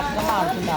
బతుకమ్మ ఆడుతుందా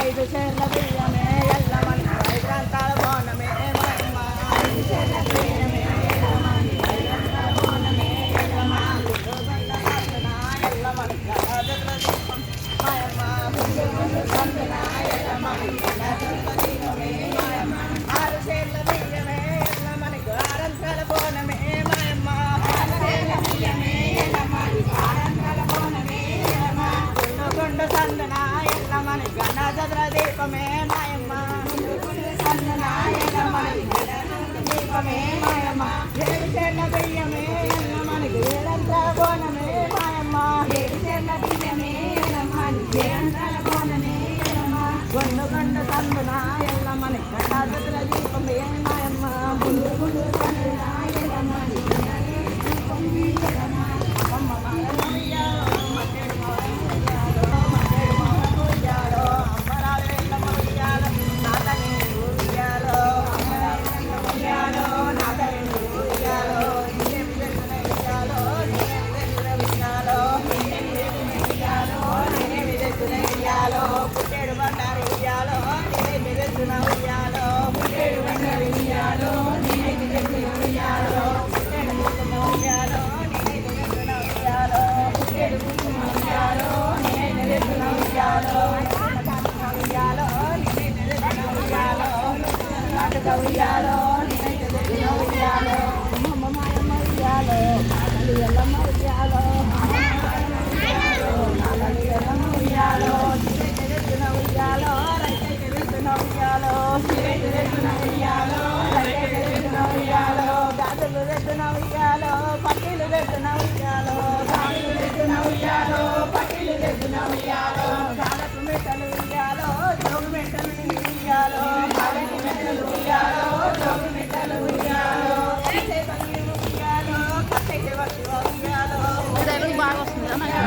ఐదు చీరలు బియ్యమే సన్న ఎల్లమని గణ చంద్ర దీపమే మాయమ్మ సన్న ఎల్లమని దీపమే మాయమ్మ ఏడు చెన్న బియ్యమే ఎల్లమని ఏడంతా కోణమే మాయమ్మ ఏడు చెన్న బియ్యమే ఎల్లమని ఏడంతా కోణమే ఎల్లమ్మ గొండు గండు Yalo, Mama Yalo, Mama Yalo, Mama Yalo,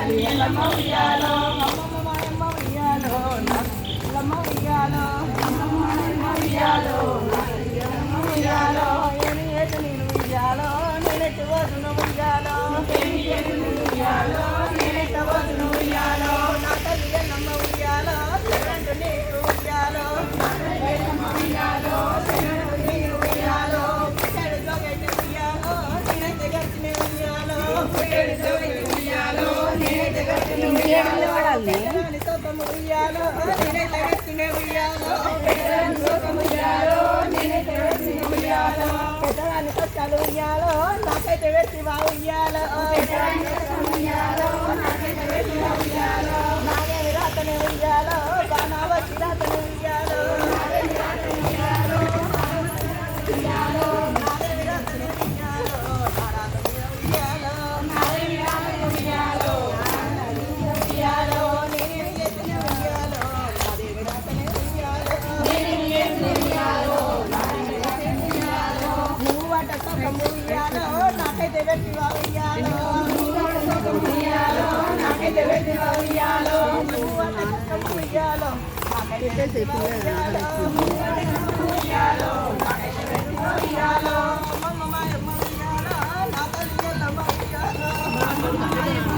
నేను ఇయ్యాలో? నేను ఎటు వదును ఇయ్యాలో? పెద్దవాని కష్టాలు ఉయ్యాలో నాకైతే వెట్టి బా ఉయ్యాలో. నాకేమి రాతనే ఉయ్యాలో బాగా వచ్చి రాతనే నాకైతే వెతివా ఉయ్యాలో నాకైతే వెతివా ఉయ్యాలో ఉయ్యాలో నాకైతే వెతివా ఉయ్యాలో నాకైతే వెతివా ఉయ్యాలో మమ్మ మాయ మమ్మ ఉయ్యాలో నాకైతే వెతివా ఉయ్యాలో